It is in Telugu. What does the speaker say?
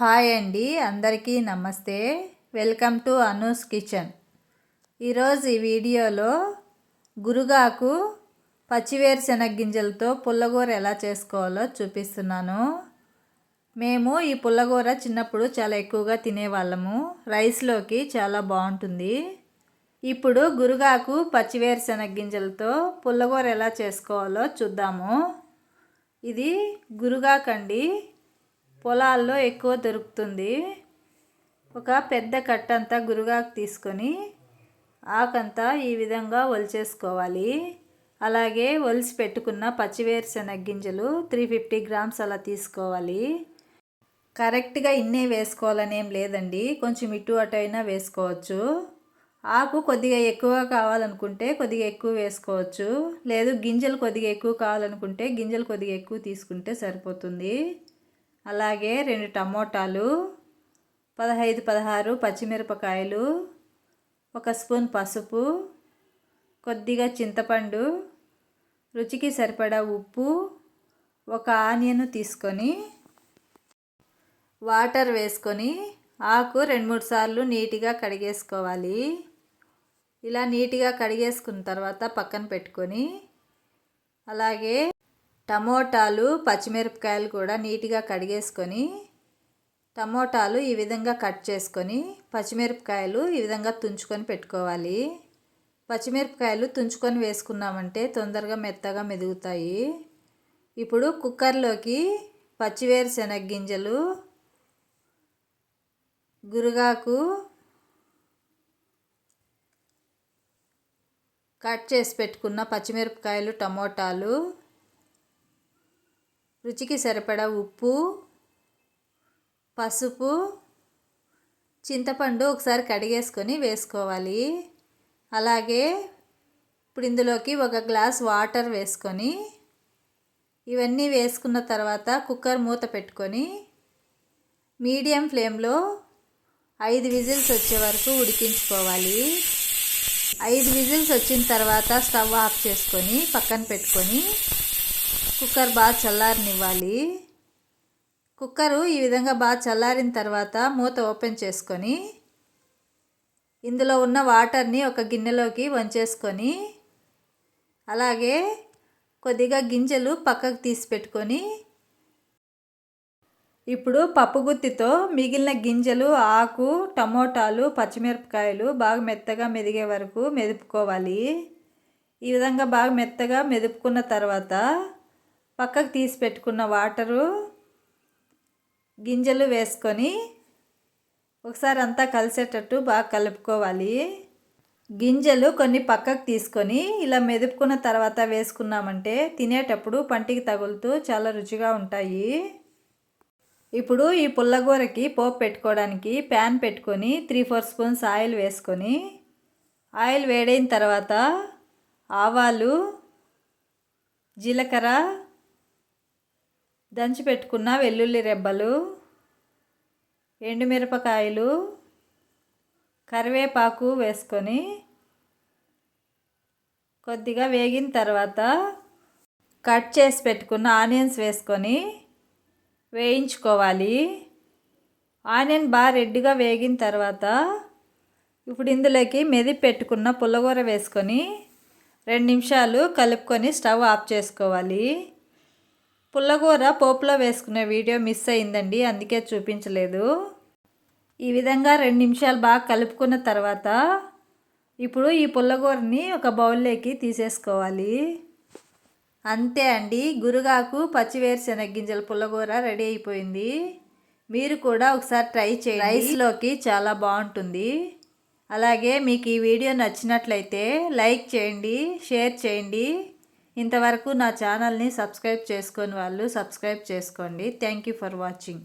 హాయ్ అండి అందరికీ నమస్తే. Welcome to Anu's kitchen. ఈరోజు ఈ వీడియోలో గురుగాకు పచ్చివేరుశెనగ గింజలతో పుల్లగూర ఎలా చేసుకోవాలో చూపిస్తున్నాను. మేము ఈ పుల్లగూర చిన్నప్పుడు చాలా ఎక్కువగా తినేవాళ్ళము. రైస్లోకి చాలా బాగుంటుంది. ఇప్పుడు గురుగాకు పచ్చివేరుశెనగ గింజలతో పుల్లగూర ఎలా చేసుకోవాలో చూద్దాము. ఇది గురుగాకండి పొలాల్లో ఎక్కువ దొరుకుతుంది. ఒక పెద్ద కట్టంతా గురుగాకు తీసుకొని ఆకంతా ఈ విధంగా ఒలిచేసుకోవాలి. అలాగే ఒలిసి పెట్టుకున్న పచ్చివేరుశెనగ గింజలు త్రీ ఫిఫ్టీ గ్రామ్స్ అలా తీసుకోవాలి. కరెక్ట్గా ఇన్నే వేసుకోవాలని ఏం లేదండి. కొంచెం ఇటు అటు అయినా వేసుకోవచ్చు. ఆకు కొద్దిగా ఎక్కువ కావాలనుకుంటే కొద్దిగా ఎక్కువ వేసుకోవచ్చు. లేదు గింజలు కొద్దిగా ఎక్కువ కావాలనుకుంటే గింజలు కొద్దిగా ఎక్కువ తీసుకుంటే సరిపోతుంది. అలాగే రెండు టమోటాలు పదహైదు పదహారు పచ్చిమిరపకాయలు ఒక స్పూన్ పసుపు కొద్దిగా చింతపండు రుచికి సరిపడా ఉప్పు ఒక ఆనియన్ తీసుకొని వాటర్ వేసుకొని ఆకు రెండు మూడు సార్లు నీట్గా కడిగేసుకోవాలి. ఇలా నీట్గా కడిగేసుకున్న తర్వాత పక్కన పెట్టుకొని అలాగే టమోటాలు పచ్చిమిరపకాయలు కూడా నీట్గా కడిగేసుకొని టమోటాలు ఈ విధంగా కట్ చేసుకొని పచ్చిమిరపకాయలు ఈ విధంగా తుంచుకొని పెట్టుకోవాలి. పచ్చిమిరపకాయలు తుంచుకొని వేసుకున్నామంటే తొందరగా మెత్తగా మెదుగుతాయి. ఇప్పుడు కుక్కర్లోకి పచ్చివేరుశనగ గింజలు గురుగాకు కట్ చేసి పెట్టుకున్న పచ్చిమిరపకాయలు టమోటాలు రుచికి సరిపడా ఉప్పు పసుపు చింతపండు ఒకసారి కడిగేసుకొని వేసుకోవాలి. అలాగే ఇప్పుడు ఇందులోకి ఒక గ్లాస్ వాటర్ వేసుకొని ఇవన్నీ వేసుకున్న తర్వాత కుక్కర్ మూత పెట్టుకొని మీడియం ఫ్లేమ్లో ఐదు విజిల్స్ వచ్చే వరకు ఉడికించుకోవాలి. ఐదు విజిల్స్ వచ్చిన తర్వాత స్టవ్ ఆఫ్ చేసుకొని పక్కన పెట్టుకొని కుక్కర్ బాగా చల్లారనివ్వాలి. కుక్కరు ఈ విధంగా బాగా చల్లారిన తర్వాత మూత ఓపెన్ చేసుకొని ఇందులో ఉన్న వాటర్ని ఒక గిన్నెలోకి వంచేసుకొని అలాగే కొద్దిగా గింజలు పక్కకు తీసి పెట్టుకొని ఇప్పుడు పప్పు గుత్తితో మిగిలిన గింజలు ఆకు టమోటాలు పచ్చిమిరపకాయలు బాగా మెత్తగా మెదిగే వరకు మెదుపుకోవాలి. ఈ విధంగా బాగా మెత్తగా మెదుపుకున్న తర్వాత పక్కకు తీసి పెట్టుకున్న వాటరు గింజలు వేసుకొని ఒకసారి అంతా కలిసేటట్టు బాగా కలుపుకోవాలి. గింజలు కొన్ని పక్కకు తీసుకొని ఇలా మెదుపుకున్న తర్వాత వేసుకున్నామంటే తినేటప్పుడు పంటికి తగులుతూ చాలా రుచిగా ఉంటాయి. ఇప్పుడు ఈ పుల్లగూరకి పోపు పెట్టుకోవడానికి ప్యాన్ పెట్టుకొని త్రీ ఫోర్ స్పూన్స్ ఆయిల్ వేసుకొని ఆయిల్ వేడైన తర్వాత ఆవాలు జీలకర్ర దంచి పెట్టుకున్న వెల్లుల్లి రెబ్బలు ఎండుమిరపకాయలు కరివేపాకు వేసుకొని కొద్దిగా వేగిన తర్వాత కట్ చేసి పెట్టుకున్న ఆనియన్స్ వేసుకొని వేయించుకోవాలి. ఆనియన్ బాగా రెడ్డిగా వేగిన తర్వాత ఇప్పుడు ఇందులోకి మెది పెట్టుకున్న పుల్లగూర వేసుకొని రెండు నిమిషాలు కలుపుకొని స్టవ్ ఆఫ్ చేసుకోవాలి. పుల్లగూర పోపులో వేసుకునే వీడియో మిస్ అయిందండి అందుకే చూపించలేదు. ఈ విధంగా రెండు నిమిషాలు బాగా కలుపుకున్న తర్వాత ఇప్పుడు ఈ పుల్లగూరని ఒక బౌల్లోకి తీసేసుకోవాలి. అంతే అండి గురుగాకు పచ్చివేరు శనగ్గింజల పుల్లగూర రెడీ అయిపోయింది. మీరు కూడా ఒకసారి ట్రై చేయండి. రైస్లోకి చాలా బాగుంటుంది. అలాగే మీకు ఈ వీడియో నచ్చినట్లయితే లైక్ చేయండి షేర్ చేయండి. ఇంతవరకు నా ఛానల్ని సబ్స్క్రైబ్ చేసుకొని వాళ్ళు సబ్స్క్రైబ్ చేసుకోండి. Thank you for watching.